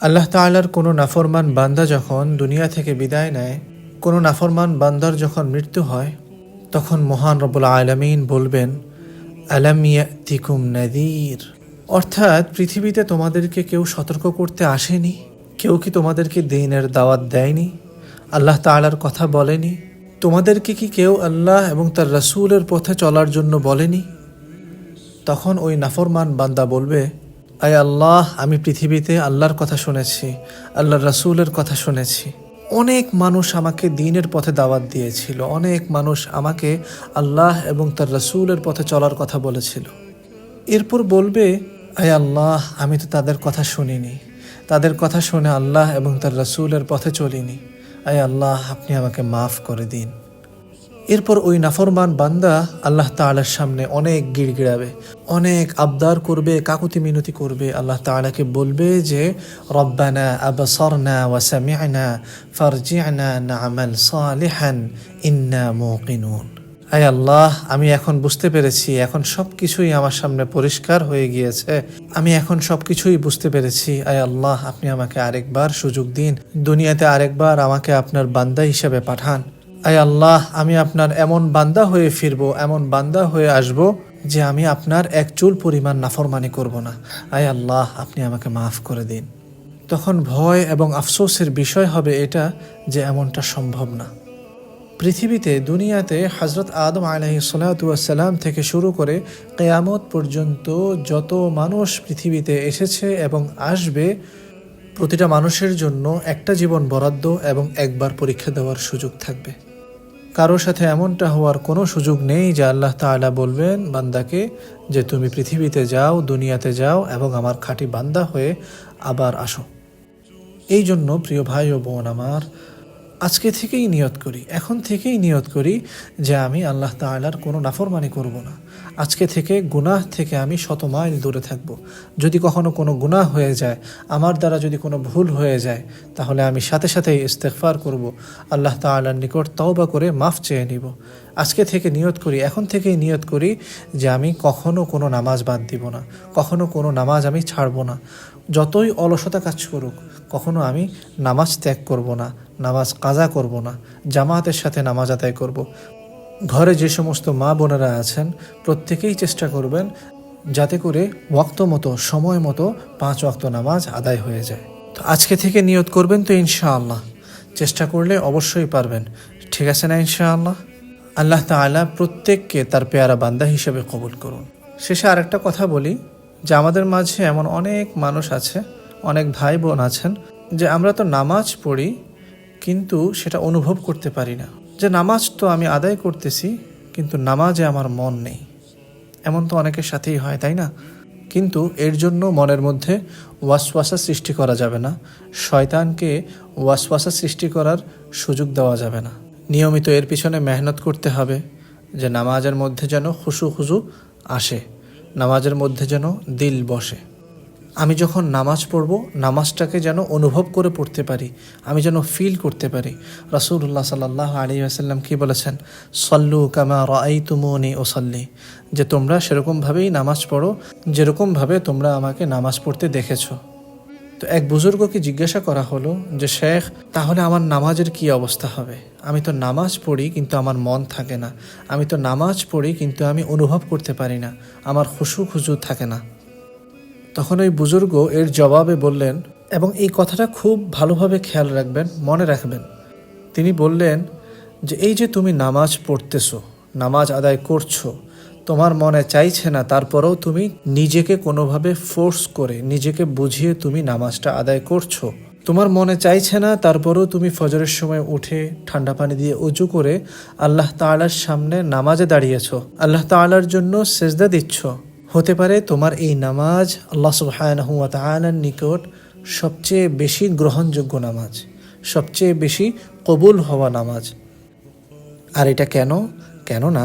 আল্লাহ তাআলার কোনো নাফরমান বান্দা যখন দুনিয়া থেকে বিদায় নেয়, কোনো নাফরমান বান্দার যখন মৃত্যু হয়, তখন মহান রব্বুল আলমিন বলবেন আলামিয়া তিকুম নাদির? অর্থাৎ পৃথিবীতে তোমাদেরকে কেউ সতর্ক করতে আসেনি? কেউ কি তোমাদেরকে দিনের দাওয়াত দেয়নি? আল্লাহ তাআলার কথা বলেনি? তোমাদেরকে কি কেউ আল্লাহ এবং তার রসুলের পথে চলার জন্য বলেনি? তখন ওই নাফরমান বান্দা বলবে আয় আল্লাহ, আমি পৃথিবীতে আল্লাহর কথা শুনেছি, আল্লাহর রাসূলের কথা শুনেছি। অনেক মানুষ আমাকে দিনের পথে দাওয়াত দিয়েছিল, অনেক মানুষ আমাকে আল্লাহ এবং তার রসুলের পথে চলার কথা বলেছিল। এরপর বলবে, আয় আল্লাহ, আমি তো তাদের কথা শুনিনি। তাদের কথা শুনে আল্লাহ এবং তার রসুলের পথে চলিনি। আয় আল্লাহ, আপনি আমাকে মাফ করে দিন। এরপর ওই নাফরমান বান্দা আল্লাহ তাআলার সামনে অনেক গিড়গিড়াবে, অনেক আবদার করবে, কাকুতি মিনতি করবে। আল্লাহ তাআলাকে বলবে যে, রব্বানা আবসরনা ওয়া সামি'না ফারজি'না না'মাল সালিহান, ইন্না মুকিনুন। আয় আল্লাহ, আমি এখন বুঝতে পেরেছি, এখন সব কিছুই আমার সামনে পরিষ্কার হয়ে গিয়েছে। আমি এখন সব কিছুই বুঝতে পেরেছি। আয় আল্লাহ, আপনি আমাকে আরেকবার সুযোগ দিন। দুনিয়াতে আরেকবার আমাকে আপনার বান্দা হিসেবে পাঠান। আয় আল্লাহ, আমি আপনার এমন বান্দা হয়ে ফিরবো, এমন বান্দা হয়ে আসব যে আমি আপনার এক চুল পরিমাণ নাফরমানি করব না। আয় আল্লাহ, আপনি আমাকে মাফ করে দিন। তখন ভয় এবং আফসোসের বিষয় হবে এটা যে এমনটা সম্ভব না। পৃথিবীতে, দুনিয়াতে হজরত আদম আলহি সালাম থেকে শুরু করে কেয়ামত পর্যন্ত যত মানুষ পৃথিবীতে এসেছে এবং আসবে, প্রতিটা মানুষের জন্য একটা জীবন বরাদ্দ এবং একবার পরীক্ষা দেওয়ার সুযোগ থাকবে। কারও সাথে এমনটা হওয়ার কোনো সুযোগ নেই যে আল্লাহ তালা বলবেন, বান্দাকে যে তুমি পৃথিবীতে যাও, দুনিয়াতে যাও এবং আমার খাঁটি বান্দা হয়ে আবার আসো। এই জন্য প্রিয় ভাই ও বোন আমার আজকে থেকেই নিয়ত করি, এখন থেকেই নিয়ত করি যে আমি আল্লাহ তালার কোনো নাফরমানি করব না। আজকে থেকে গুনাহ থেকে আমি শত মাইল দূরে থাকব। যদি কখনো কোনো গুনাহ হয়ে যায়, আমার দ্বারা যদি কোনো ভুল হয়ে যায়, তাহলে আমি সাথে সাথেই ইস্তেফার করব। আল্লাহ তালার নিকট তওবা করে মাফ চেয়ে নিব। আজকে থেকে নিয়ত করি, এখন থেকেই নিয়ত করি যে আমি কখনো কোনো নামাজ বাদ দিব না, কখনো কোনো নামাজ আমি ছাড়ব না। যতই অলসতা কাজ করুক, কখনো আমি নামাজ ত্যাগ করব না, নামাজ কাজা করব না, জামাতের সাথে নামাজ আদায় করব। ঘরে যে সমস্ত মা বোনেরা আছেন, প্রত্যেকেই চেষ্টা করবেন যাতে করে ওয়াক্ত মতো, সময় মতো পাঁচ ওয়াক্ত নামাজ আদায় হয়ে যায়। তো আজকে থেকে নিয়ত করবেন তো ইনশাআল্লাহ। চেষ্টা করলে অবশ্যই পারবেন। ঠিক আছে না ইনশাআল্লাহ? আল্লাহ তাআলা প্রত্যেককে তার পেয়ারা বান্দা হিসেবে কবুল করুন। শেষে আরেকটা কথা বলি, যে আমাদের মাঝে এমন অনেক মানুষ আছে, অনেক ভাই বোন আছেন, যে আমরা তো নামাজ পড়ি, কিন্তু সেটা অনুভব করতে পারি না। যে নামাজ তো আমি আদায় করতেছি, কিন্তু নামাজে আমার মন নেই। এমন তো অনেকের সাথেই হয়, তাই না? কিন্তু এর জন্য মনের মধ্যে ওয়াসওয়াসা সৃষ্টি করা যাবে না, শয়তানকে ওয়াসওয়াসা সৃষ্টি করার সুযোগ দেওয়া যাবে না। নিয়মিত এর পিছনে মেহনত করতে হবে যে নামাজের মধ্যে যেন খুশু খুশু আসে, নামাজের মধ্যে যেন দিল বসে। আমি যখন নামাজ পড়ব, নামাজটাকে যেন অনুভব করে পড়তে পারি, আমি যেন ফিল করতে পারি। রাসুল্লাহ সাল্লাহ আলী আসাল্লাম কী বলেছেন? সল্লু কামা রাই তুমনি ও সল্লি যে তোমরা সেরকমভাবেই নামাজ পড়ো, যেরকমভাবে তোমরা আমাকে নামাজ পড়তে দেখেছ। তো এক বুজুর্গকে জিজ্ঞাসা করা হলো যে, শেখ, তাহলে আমার নামাজের কি অবস্থা হবে? আমি তো নামাজ পড়ি, কিন্তু আমার মন থাকে না। আমি তো নামাজ পড়ি, কিন্তু আমি অনুভব করতে পারি না। আমার খুশু খুশু থাকে না। তখন ওই বুজুর্গ এর জবাবে বললেন, এবং এই কথাটা খুব ভালোভাবে খেয়াল রাখবেন, মনে রাখবেন। তিনি বললেন যে, এই যে তুমি নামাজ পড়তেছো, নামাজ আদায় করছ তোমার মনে চাইছে না, তারপরেও তুমি নিজেকে কোনোভাবে ফোর্স করে, নিজেকে বুঝিয়ে তুমি নামাজটা আদায় করছ। তোমার মনে চাইছে না, তারপরেও তুমি ফজরের সময় উঠে ঠান্ডা পানি দিয়ে উজু করে আল্লাহ তাআলার সামনে নামাজে দাঁড়িয়েছ। আল্লাহ তাআলার জন্য সেজদা দিচ্ছ। হতে পারে তোমার এই নামাজ আল্লাহ সুবহানাহু ওয়া তাআলার নিকট সবচেয়ে বেশি গ্রহণযোগ্য নামাজ, সবচেয়ে বেশি কবুল হওয়া নামাজ। আর এটা কেন? কেননা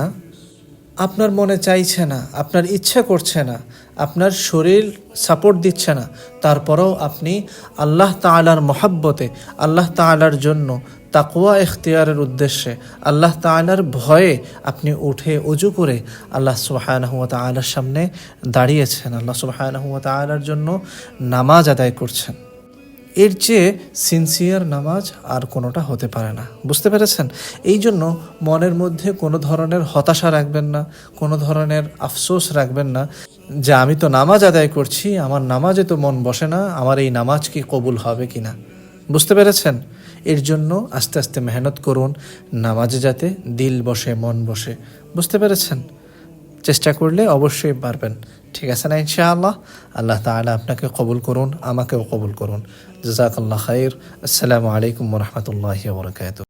আপনার মনে চাইছে না, আপনার ইচ্ছা করছে না, আপনার শরীর সাপোর্ট দিচ্ছে না, তারপরেও আপনি আল্লাহ তাআলার মহাব্বতে, আল্লাহ তাআলার জন্য তাকুয়া এখতিয়ারের উদ্দেশ্যে, আল্লাহ তাআলার ভয়ে আপনি উঠে উজু করে আল্লাহ সুবহানাহু ওয়া তাআলার সামনে দাঁড়িয়েছেন, আল্লাহ সুবহানাহু ওয়া তাআলার জন্য নামাজ আদায় করছেন। এর চেয়ে সিনসিয়ার নামাজ আর কোনোটা হতে পারে না। বুঝতে পেরেছেন? এই জন্য মনের মধ্যে কোনো ধরনের হতাশা রাখবেন না, কোনো ধরনের আফসোস রাখবেন না যে আমি তো নামাজ আদায় করছি, আমার নামাজে তো মন বসে না, আমার এই নামাজ কি কবুল হবে কি না বুঝতে পেরেছেন? এর জন্য আস্তে আস্তে মেহনত করুন, নামাজে যাতে দিল বসে, মন বসে। বুঝতে পেরেছেন? চেষ্টা করলে অবশ্যই পারবেন। ঠিক আছে না ইনশাআল্লাহ? আল্লাহ তালা আপনাকে কবুল করুন, আমাকেও কবুল করুন। জাজাকাল্লাহ খাইর। আসসালামু আলাইকুম রহমতুল্লাহ বরকাত